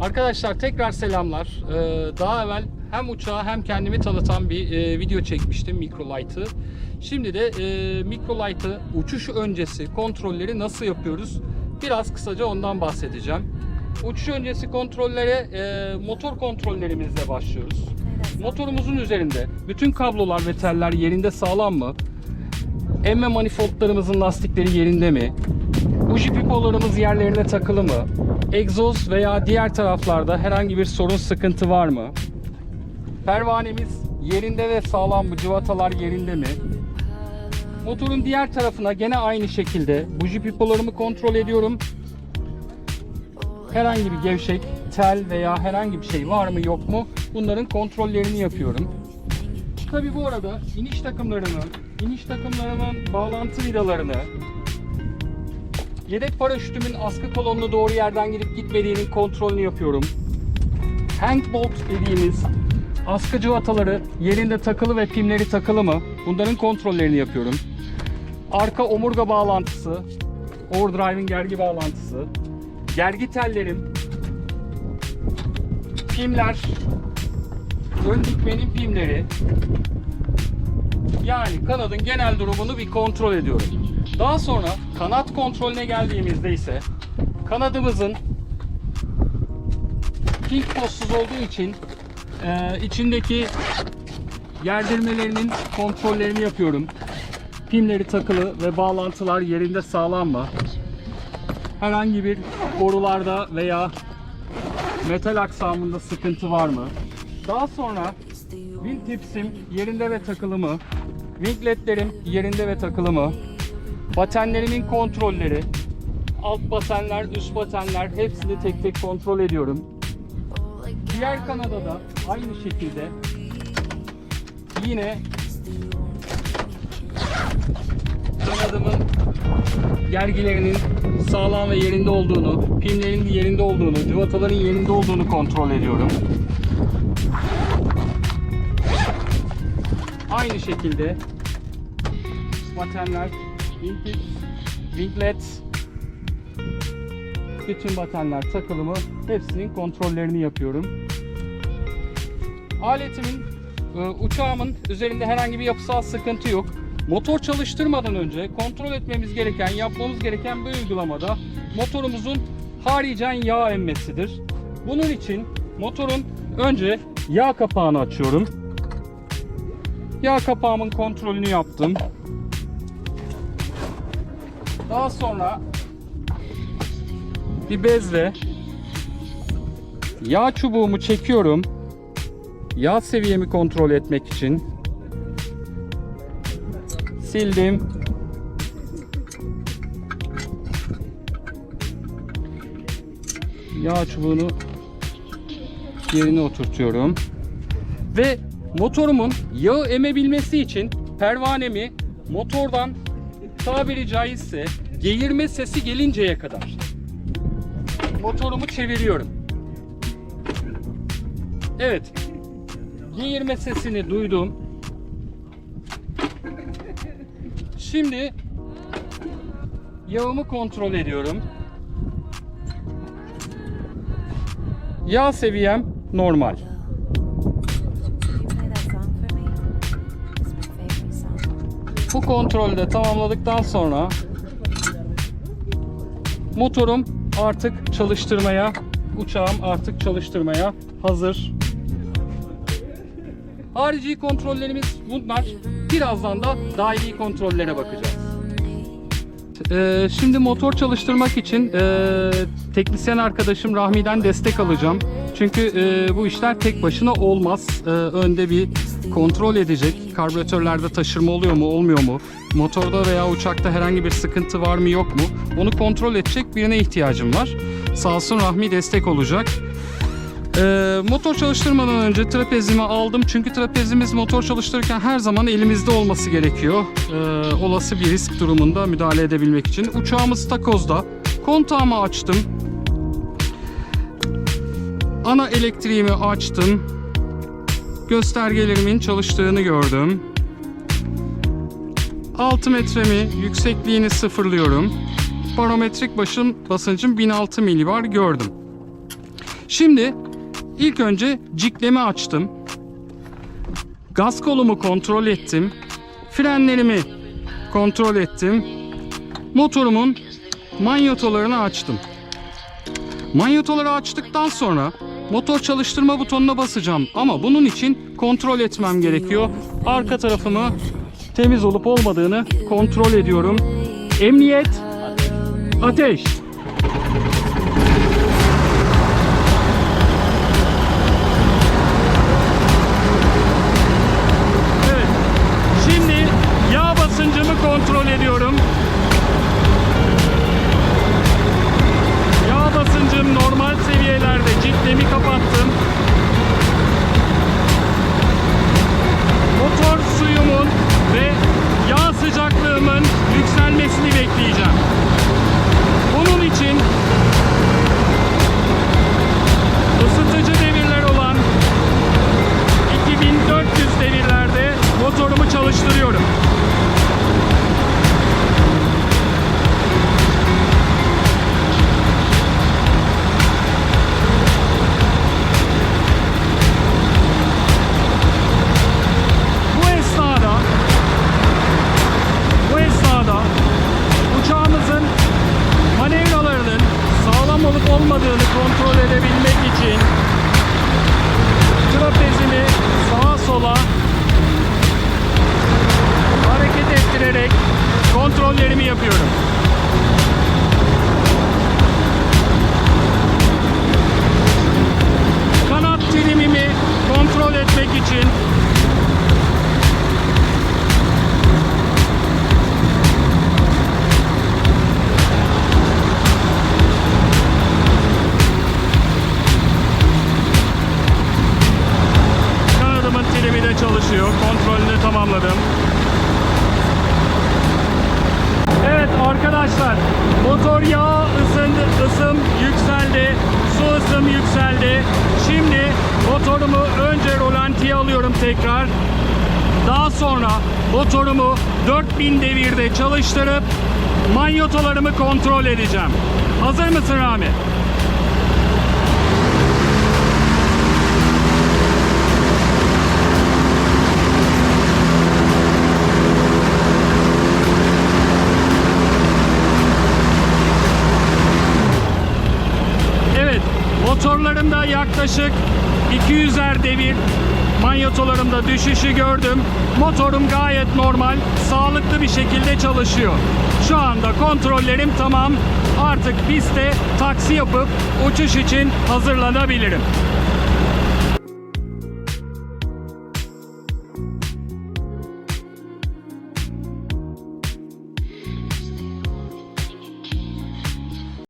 Arkadaşlar tekrar selamlar. Ee, daha evvel hem uçağı hem kendimi tanıtan bir e, video çekmiştim Microlight'ı. Şimdi de e, Microlight'ı uçuş öncesi kontrolleri nasıl yapıyoruz? Biraz kısaca ondan bahsedeceğim. Uçuş öncesi kontrollere e, motor kontrollerimizle başlıyoruz. Motorumuzun üzerinde bütün kablolar ve teller yerinde sağlam mı? Emme manifoldlarımızın lastikleri yerinde mi? Buji pipolarımız yerlerine takılı mı? Egzoz veya diğer taraflarda herhangi bir sorun sıkıntı var mı? Pervanemiz yerinde ve sağlam mı? Cıvatalar yerinde mi? Motorun diğer tarafına gene aynı şekilde buji pipolarımı kontrol ediyorum. Herhangi bir gevşek, tel veya herhangi bir şey var mı yok mu? Bunların kontrollerini yapıyorum. Tabi bu arada iniş takımlarını, iniş takımlarının bağlantı vidalarını, yedek paraşütümün askı kolonuna doğru yerden gidip gitmediğinin kontrolünü yapıyorum. Hang bolt dediğimiz askı cıvataları yerinde takılı ve pimleri takılı mı? Bunların kontrollerini yapıyorum. Arka omurga bağlantısı, overdrive'in gergi bağlantısı, gergi tellerim, pimler, ön dikmenin pimleri, yani kanadın genel durumunu bir kontrol ediyorum. Daha sonra kanat kontrolüne geldiğimizde ise kanadımızın pink postsuz olduğu için e, içindeki gerdirmelerinin kontrollerini yapıyorum. Pimleri takılı ve bağlantılar yerinde sağlam mı? Herhangi bir borularda veya metal aksamında sıkıntı var mı? Daha sonra wing tipsim yerinde ve takılı mı? Wingletlerim yerinde ve takılı mı? Batenlerimin kontrolleri, alt batenler, üst batenler hepsini tek tek kontrol ediyorum. Diğer kanada da aynı şekilde yine kanadımın gergilerinin sağlam ve yerinde olduğunu, pimlerin yerinde olduğunu, cıvataların yerinde olduğunu kontrol ediyorum. Aynı şekilde batenler, wingtips, winglets, bütün batenler takılı mı hepsinin kontrollerini yapıyorum. Aletimin, e, uçağımın üzerinde herhangi bir yapısal sıkıntı yok. Motor çalıştırmadan önce kontrol etmemiz gereken, yapmamız gereken bir uygulamada motorumuzun haricen yağ emmesidir. Bunun için motorun önce yağ kapağını açıyorum. Yağ kapağımın kontrolünü yaptım. Daha sonra bir bezle yağ çubuğumu çekiyorum. Yağ seviyemi kontrol etmek için. Sildim. Yağ çubuğunu yerine oturtuyorum. Ve motorumun yağı emebilmesi için pervanemi motordan tabiri caizse geğirme sesi gelinceye kadar motorumu çeviriyorum. Evet. Geğirme sesini duydum. Şimdi yağımı kontrol ediyorum. Yağ seviyem normal. Bu kontrolü de tamamladıktan sonra motorum artık çalıştırmaya, uçağım artık çalıştırmaya hazır. Harici kontrollerimiz bunlar. Birazdan da dahili kontrollere bakacağız. Ee, şimdi motor çalıştırmak için e, teknisyen arkadaşım Rahmi'den destek alacağım. Çünkü e, bu işler tek başına olmaz. E, önde bir kontrol edecek. Karbüratörlerde taşırma oluyor mu, olmuyor mu? Motorda veya uçakta herhangi bir sıkıntı var mı, yok mu? Onu kontrol edecek birine ihtiyacım var. Sağ olsun Rahmi destek olacak. Ee, motor çalıştırmadan önce trapezimi aldım çünkü trapezimiz motor çalıştırırken her zaman elimizde olması gerekiyor. Ee, olası bir risk durumunda müdahale edebilmek için. Uçağımız takozda. Kontağımı açtım. Ana elektriğimi açtım. Göstergelerimin çalıştığını gördüm. 6 metremi yüksekliğini sıfırlıyorum. Barometrik başın basıncım 1006 milibar gördüm. Şimdi ilk önce ciklemi açtım. Gaz kolumu kontrol ettim. Frenlerimi kontrol ettim. Motorumun manyotolarını açtım. Manyotoları açtıktan sonra motor çalıştırma butonuna basacağım ama bunun için kontrol etmem gerekiyor. Arka tarafımı temiz olup olmadığını kontrol ediyorum. Emniyet ateş. Evet. Şimdi yağ basıncımı kontrol ediyorum. Olmadığını motor yağı ısındı, ısım yükseldi, su ısım yükseldi. Şimdi motorumu önce rolantiye alıyorum tekrar. Daha sonra motorumu 4000 devirde çalıştırıp manyotolarımı kontrol edeceğim. Hazır mısın Rami? Evet, motorlarımda yaklaşık 200'er devir, manyotolarımda düşüşü gördüm. Motorum gayet normal, sağlıklı bir şekilde çalışıyor. Şu anda kontrollerim tamam. Artık piste taksi yapıp uçuş için hazırlanabilirim.